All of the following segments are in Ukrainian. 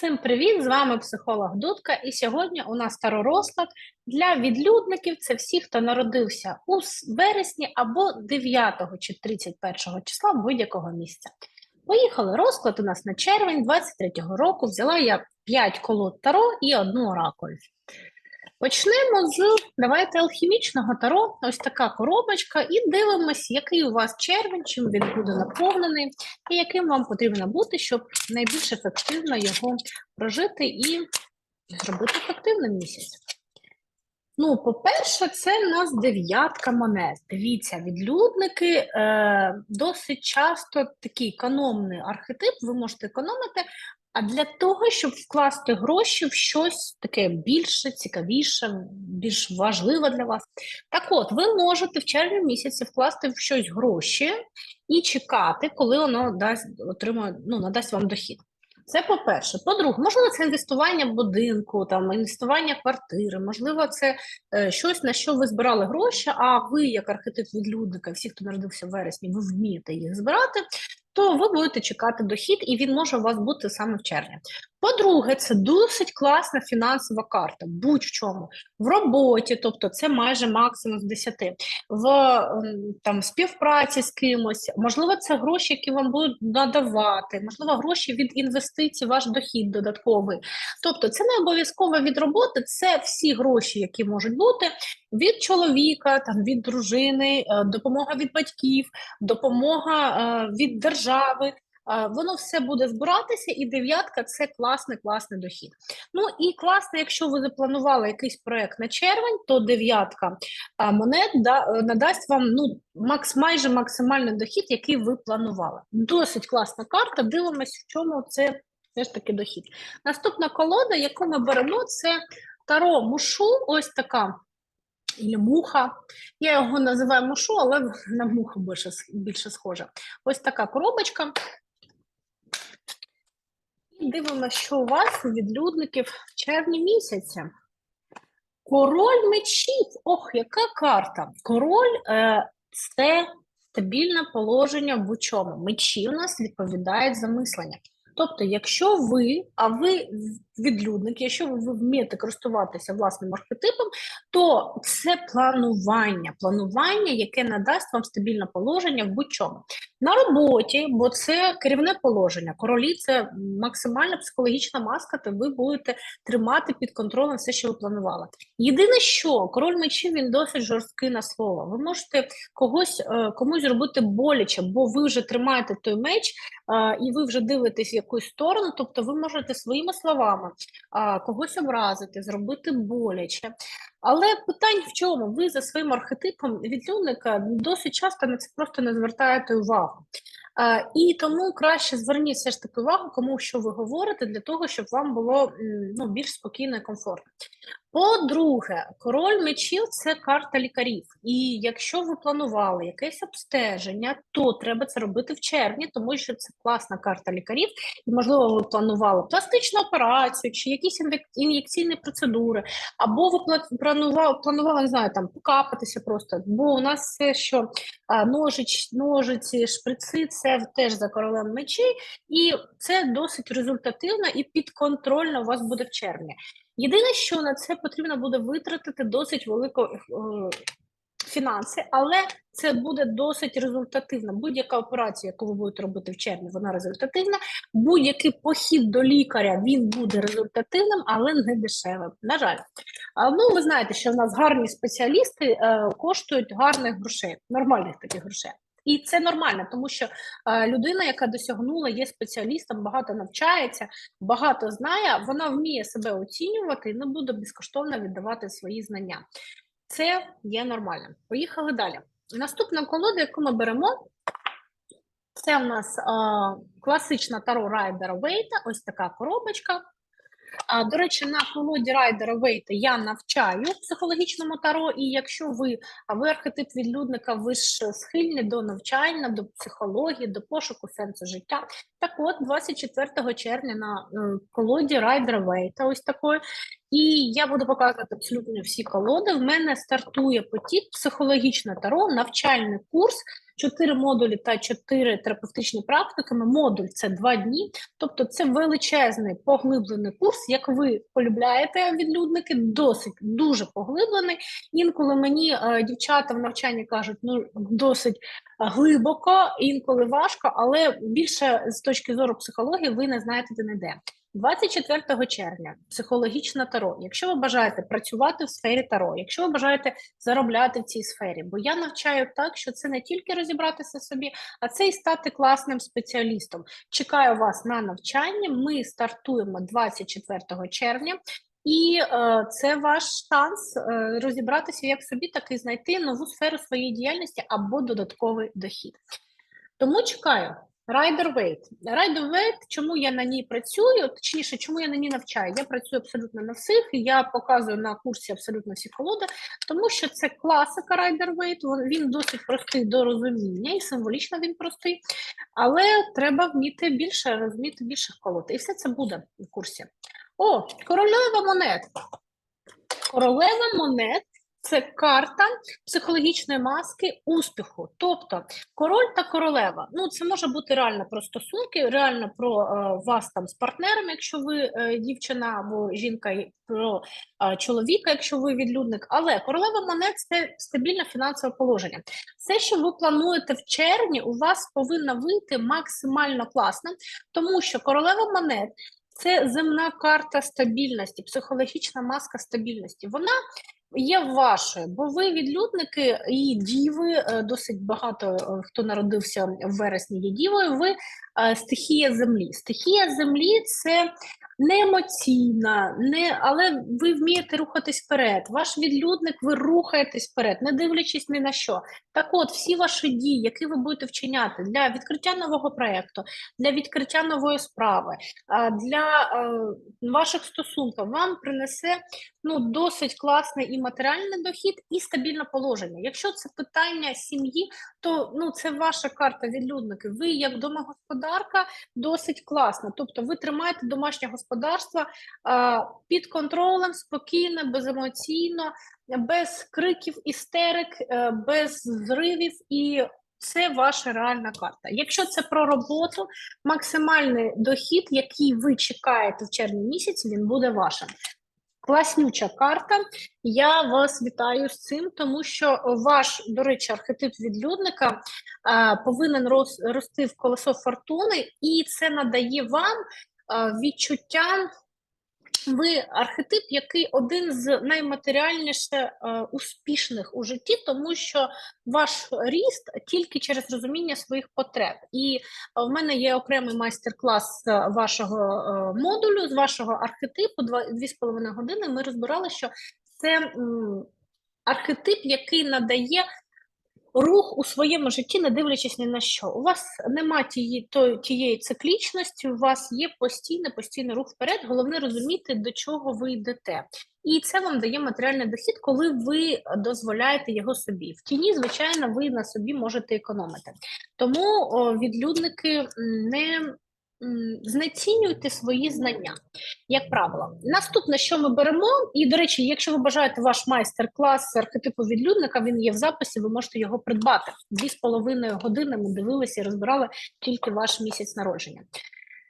Всім привіт! З вами психолог Дудка, і сьогодні у нас старорозклад для відлюдників. Це всі, хто народився у вересні або 9 чи 31 числа будь-якого місця. Поїхали. Розклад у нас на червень 23-го року. Взяла я 5 колод таро і одну оракуль. Почнемо з давайте алхімічного таро. Ось така коробочка, і дивимось, який у вас червень, чим він буде наповнений, і яким вам потрібно бути, щоб найбільш ефективно його прожити і зробити ефективним місяць. Ну, по-перше, це у нас дев'ятка монет. Дивіться, відлюдники е, досить часто такий економний архетип, ви можете економити, а для того, щоб вкласти гроші в щось таке більше, цікавіше, більш важливе для вас. Так от, ви можете в червні місяці вкласти в щось гроші і чекати, коли воно дасть, отримає, ну, надасть вам дохід. Це по-перше. По-друге, можливо, це інвестування будинку, там, інвестування квартири, можливо, це е, щось, на що ви збирали гроші, а ви, як архетип відлюдника, всі, хто народився в вересні, ви вмієте їх збирати, то ви будете чекати дохід, і він може у вас бути саме в червні. По-друге, це досить класна фінансова карта, будь-в чому. В роботі, тобто це майже максимум з 10, в ем, там, співпраці з кимось, можливо, це гроші, які вам будуть надавати, можливо, гроші від інвестицій, ваш дохід додатковий. Тобто, це не обов'язково від роботи, це всі гроші, які можуть бути від чоловіка, там, від дружини, е, допомога від батьків, допомога е, від держави. Воно все буде збиратися, і дев'ятка це класний, класний дохід. Ну і класно, якщо ви запланували якийсь проект на червень, то дев'ятка монет да, е, надасть вам ну, макс, майже максимальний дохід, який ви планували. Досить класна карта. Дивимось, в чому це все ж таки дохід. Наступна колода, яку ми беремо, це таро мушу, ось така. І муха. Я його називаю мушу, але на муху більше, більше схожа. Ось така коробочка. Дивимося, що у вас відлюдників в червні місяці. Король мечів. Ох, яка карта! Король е, це стабільне положення в чому. Мечі у нас відповідають за мислення. Тобто, якщо ви, а ви відлюдник, якщо ви, вмієте користуватися власним архетипом, то це планування, планування, яке надасть вам стабільне положення в будь-чому. На роботі, бо це керівне положення. Королі це максимальна психологічна маска, то ви будете тримати під контролем все, що ви планували. Єдине, що король мечів він досить жорсткий на слово. Ви можете когось е, комусь зробити боляче, бо ви вже тримаєте той меч, е, і ви вже дивитесь якусь сторону. Тобто, ви можете своїми словами когось образити, зробити боляче. Але питань в чому? Ви за своїм архетипом відлюдника досить часто на це просто не звертаєте увагу. І тому краще зверніть все ж таки увагу, кому що ви говорите, для того, щоб вам було ну, більш спокійно і комфортно. По-друге, король мечів це карта лікарів. І якщо ви планували якесь обстеження, то треба це робити в червні, тому що це класна карта лікарів. І, можливо, ви планували пластичну операцію чи якісь ін'єкційні процедури, або ви пла- планували, планували, не знаю, там покапатися просто. Бо у нас все, що а, ножиці, шприци, це теж за королем мечей, і це досить результативно і підконтрольно у вас буде в червні. Єдине, що на це потрібно буде витратити досить велико е, фінанси, але це буде досить результативно. Будь-яка операція, яку ви будете робити в червні, вона результативна. Будь-який похід до лікаря він буде результативним, але не дешевим. На жаль, ну ви знаєте, що в нас гарні спеціалісти е, коштують гарних грошей, нормальних таких грошей. І це нормально, тому що е, людина, яка досягнула, є спеціалістом, багато навчається, багато знає, вона вміє себе оцінювати і не буде безкоштовно віддавати свої знання. Це є нормально. Поїхали далі. Наступна колода, яку ми беремо, це в нас е, класична таро Райдера Вейта, ось така коробочка. А, до речі, на колоді Райдера Вейта я навчаю психологічному таро, і якщо ви, а ви архетип відлюдника, ви ж схильні до навчання, до психології, до пошуку сенсу життя. Так от, 24 червня на колоді Райдера Вейта, ось такої, І я буду показувати абсолютно всі колоди. В мене стартує потік психологічне таро, навчальний курс, чотири модулі та чотири терапевтичні практиками. Модуль це два дні. Тобто це величезний поглиблений курс, як ви полюбляєте відлюдники, досить дуже поглиблений. Інколи мені е, дівчата в навчанні кажуть, ну досить глибоко, інколи важко, але більше з точки зору психології ви не знаєте де не де. 24 червня психологічна таро. Якщо ви бажаєте працювати в сфері таро, якщо ви бажаєте заробляти в цій сфері, бо я навчаю так, що це не тільки розібратися собі, а це і стати класним спеціалістом. Чекаю вас на навчання. Ми стартуємо 24 червня. І е, це ваш шанс е, розібратися як собі, так і знайти нову сферу своєї діяльності або додатковий дохід. Тому чекаю. Rider Weight. Rider Weight, чому я на ній працюю, точніше, чому я на ній навчаю? Я працюю абсолютно на всіх, і я показую на курсі абсолютно всі колоди, тому що це класика він- він досить простий до розуміння, і символічно він простий, але треба вміти більше, розуміти більших колод. І все це буде в курсі. О, королева монет. Королева монет це карта психологічної маски успіху. Тобто король та королева. Ну, це може бути реально про стосунки, реально про е, вас там з партнером, якщо ви е, дівчина або жінка, про е, чоловіка, якщо ви відлюдник. Але королева монет це стабільне фінансове положення. Все, що ви плануєте в червні, у вас повинно вийти максимально класно, тому що королева монет. Це земна карта стабільності, психологічна маска стабільності. Вона є вашою, бо ви відлюдники і діви, е, досить багато е, хто народився в вересні є дівою. Ви е, стихія землі. Стихія землі це не емоційна, не, але ви вмієте рухатись вперед. Ваш відлюдник, ви рухаєтесь вперед, не дивлячись ні на що. Так от, всі ваші дії, які ви будете вчиняти для відкриття нового проєкту, для відкриття нової справи, для е, ваших стосунків, вам принесе ну, досить класний і матеріальний дохід, і стабільне положення. Якщо це питання сім'ї, то ну, це ваша карта відлюдники. Ви, як домогосподарка, досить класна. Тобто ви тримаєте домашнє господарство а, під контролем, спокійно, беземоційно, без криків, істерик, е, без зривів і. Це ваша реальна карта. Якщо це про роботу, максимальний дохід, який ви чекаєте в червні місяці, він буде вашим. Класнюча карта. Я вас вітаю з цим, тому що ваш, до речі, архетип відлюдника а, повинен рос, рости в колесо фортуни, і це надає вам відчуття. Ви архетип, який один з найматеріальніше е, успішних у житті, тому що ваш ріст тільки через розуміння своїх потреб. І е, в мене є окремий майстер-клас з вашого е, модулю, з вашого архетипу, два- дві з половиною години. Ми розбирали, що це архетип, який надає рух у своєму житті, не дивлячись ні на що. У вас нема тієї, то, тієї циклічності, у вас є постійний, постійний рух вперед. Головне розуміти, до чого ви йдете. І це вам дає матеріальний дохід, коли ви дозволяєте його собі. В тіні, звичайно, ви на собі можете економити. Тому о, відлюдники не знецінюйте свої знання, як правило. Наступне, що ми беремо, і до речі, якщо ви бажаєте ваш майстер-клас з архетипу відлюдника, він є в записі, ви можете його придбати. Дві з половиною години ми дивилися і розбирали тільки ваш місяць народження.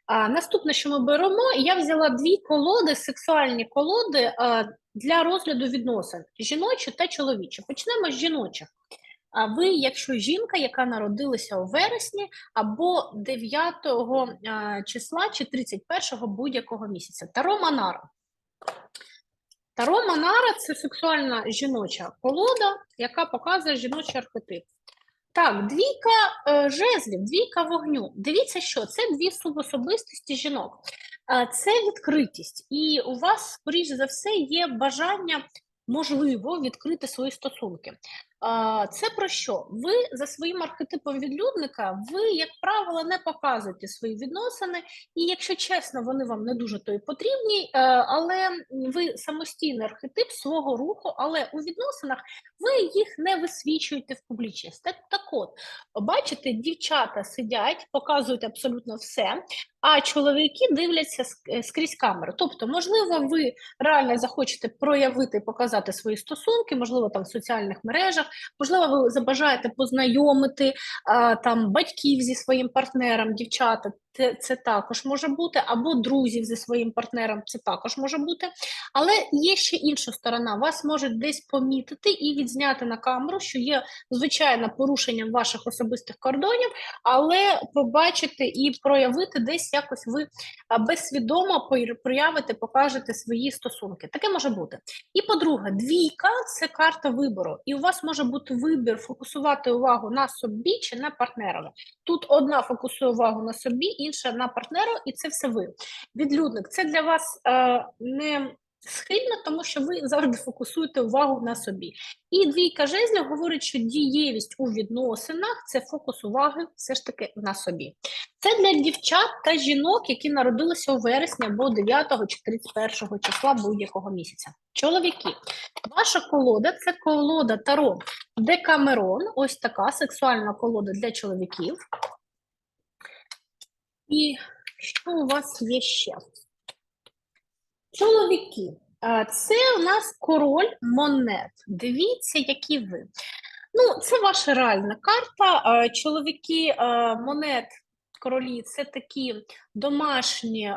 А, наступне, що ми беремо, я взяла дві колоди, сексуальні колоди для розгляду відносин жіночі та чоловічі. Почнемо з жіночих. А ви, якщо жінка, яка народилася у вересні або 9 числа чи 31 будь-якого місяця, Таро Манара. Таро Манара це сексуальна жіноча колода, яка показує жіночий архетип. Так, двійка е, жезлів, двійка вогню. Дивіться, що це дві субособистості жінок. Е, Це відкритість, і у вас, скоріш за все, є бажання, можливо, відкрити свої стосунки. Це про що? Ви за своїм архетипом відлюдника, ви, як правило, не показуєте свої відносини, і якщо чесно, вони вам не дуже то й потрібні, е, але ви самостійний архетип свого руху, але у відносинах ви їх не висвічуєте в публічність. Так, так от, бачите, дівчата сидять, показують абсолютно все. А чоловіки дивляться е, скрізь камеру. Тобто, можливо, ви реально захочете проявити, показати свої стосунки, можливо, там в соціальних мережах, можливо, ви забажаєте познайомити там батьків зі своїм партнером, дівчата. Це, це також може бути, або друзів зі своїм партнером, це також може бути. Але є ще інша сторона. Вас можуть десь помітити і відзняти на камеру, що є звичайно порушенням ваших особистих кордонів, але побачити і проявити десь якось ви безсвідомо проявите, покажете свої стосунки. Таке може бути. І по-друге, двійка це карта вибору, і у вас може бути вибір фокусувати увагу на собі чи на партнерові. Тут одна фокусує увагу на собі, інша на партнеру, і це все ви. Відлюдник, це для вас е, не схильно, тому що ви завжди фокусуєте увагу на собі. І двійка жезлів говорить, що дієвість у відносинах це фокус уваги все ж таки на собі. Це для дівчат та жінок, які народилися у вересні або 9 чи 31 числа будь-якого місяця. Чоловіки, ваша колода це колода Таро Декамерон, ось така сексуальна колода для чоловіків. І що у вас є ще? Чоловіки, це у нас король монет. Дивіться, які ви. Ну, це ваша реальна карта. Чоловіки монет, королі це такі домашні е,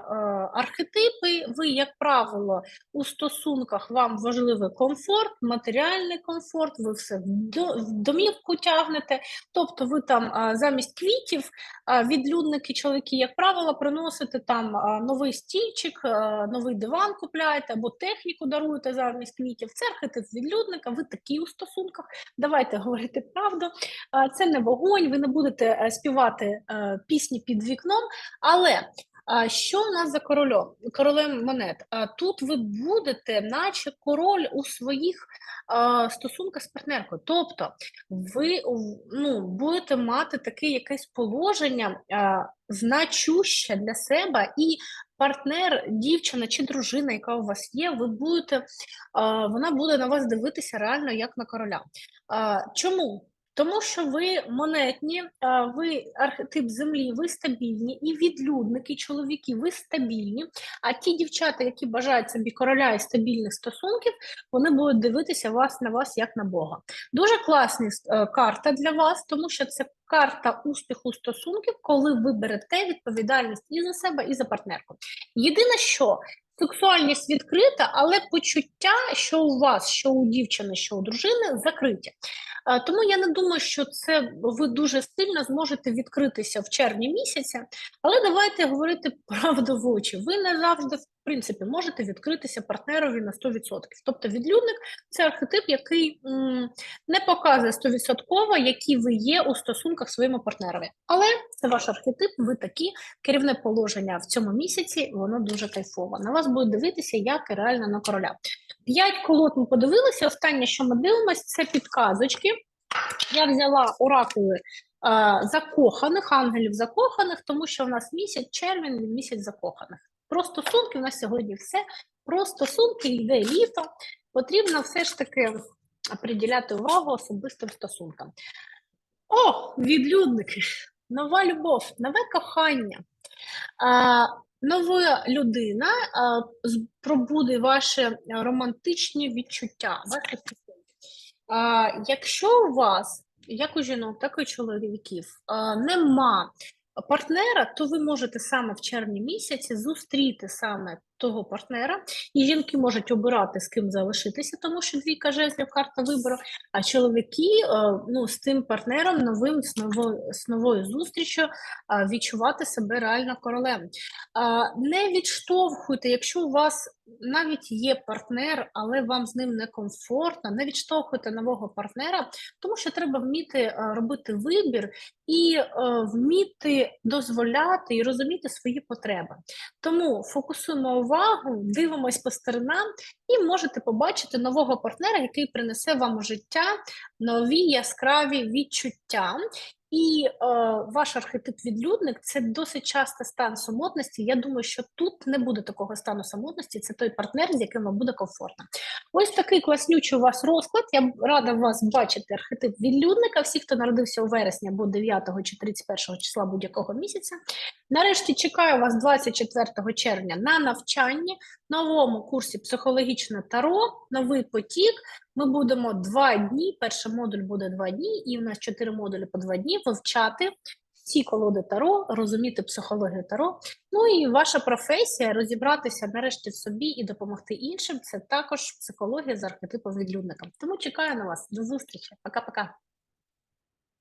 архетипи. Ви, як правило, у стосунках вам важливий комфорт, матеріальний комфорт, ви все в до- в домівку тягнете. Тобто ви там а, замість квітів а, відлюдники, чоловіки, як правило, приносите там а, новий стільчик, а, новий диван купляєте або техніку даруєте замість квітів. Це архетип відлюдника, ви такі у стосунках. Давайте говорити правду. А, Це не вогонь, ви не будете е, співати е, пісні під вікном, але. А що у нас за корольом, королем монет? А тут ви будете, наче король у своїх а, стосунках з партнеркою. Тобто ви ну, будете мати таке якесь положення а, значуще для себе, і партнер, дівчина чи дружина, яка у вас є, ви будете, а, вона буде на вас дивитися реально як на короля. А, чому? Тому що ви монетні, ви архетип землі, ви стабільні, і відлюдники, чоловіки, ви стабільні. А ті дівчата, які бажають собі короля і стабільних стосунків, вони будуть дивитися вас на вас як на Бога. Дуже класна е, карта для вас, тому що це карта успіху стосунків, коли ви берете відповідальність і за себе, і за партнерку. Єдине, що сексуальність відкрита, але почуття, що у вас, що у дівчини, що у дружини, закриті. Е, Тому я не думаю, що це ви дуже сильно зможете відкритися в червні місяці, але давайте говорити правду в очі. Ви не завжди, принципі, можете відкритися партнерові на 100%. Тобто відлюдник це архетип, який м, не показує 100%, які ви є у стосунках зі своїми партнерами. Але це ваш архетип, ви такі, керівне положення в цьому місяці, воно дуже кайфове. На вас будуть дивитися, як і реально на короля. П'ять колод ми подивилися. Останнє, що ми дивимося, це підказочки. Я взяла оракули е, закоханих, ангелів закоханих, тому що в нас місяць червень, місяць закоханих. Про стосунки в нас сьогодні все. Про стосунки йде літо. Потрібно все ж таки приділяти увагу особистим стосункам. О, відлюдники! Нова любов, нове кохання. А, нова людина а, пробуде ваші романтичні відчуття. Ваші. А, якщо у вас, як у жінок, так і у чоловіків, а, нема партнера, то ви можете саме в червні місяці зустріти саме того партнера, і жінки можуть обирати з ким залишитися, тому що двійка жезлів карта вибору. А чоловіки е, ну, з тим партнером новим з новою, з новою зустрічю відчувати себе реально королем. Не відштовхуйте, якщо у вас навіть є партнер, але вам з ним некомфортно, не відштовхуйте нового партнера, тому що треба вміти е, робити вибір і е, вміти дозволяти і розуміти свої потреби. Тому фокусуємо увагу, дивимось по сторонам і можете побачити нового партнера, який принесе вам у життя нові яскраві відчуття. І е, ваш архетип відлюдник це досить часто стан самотності. Я думаю, що тут не буде такого стану самотності. Це той партнер, з яким вам буде комфортно. Ось такий класнючий у вас розклад. Я рада вас бачити архетип відлюдника. Всі, хто народився у вересні або 9 чи 31 числа будь-якого місяця. Нарешті чекаю вас 24 червня на навчанні, новому курсі психологічне таро, новий потік. Ми будемо два дні. Перший модуль буде два дні, і в нас чотири модулі по два дні вивчати всі колоди таро, розуміти психологію таро. Ну і ваша професія розібратися нарешті в собі і допомогти іншим. Це також психологія з архетипом відлюдника. Тому чекаю на вас. До зустрічі. Пока-пока.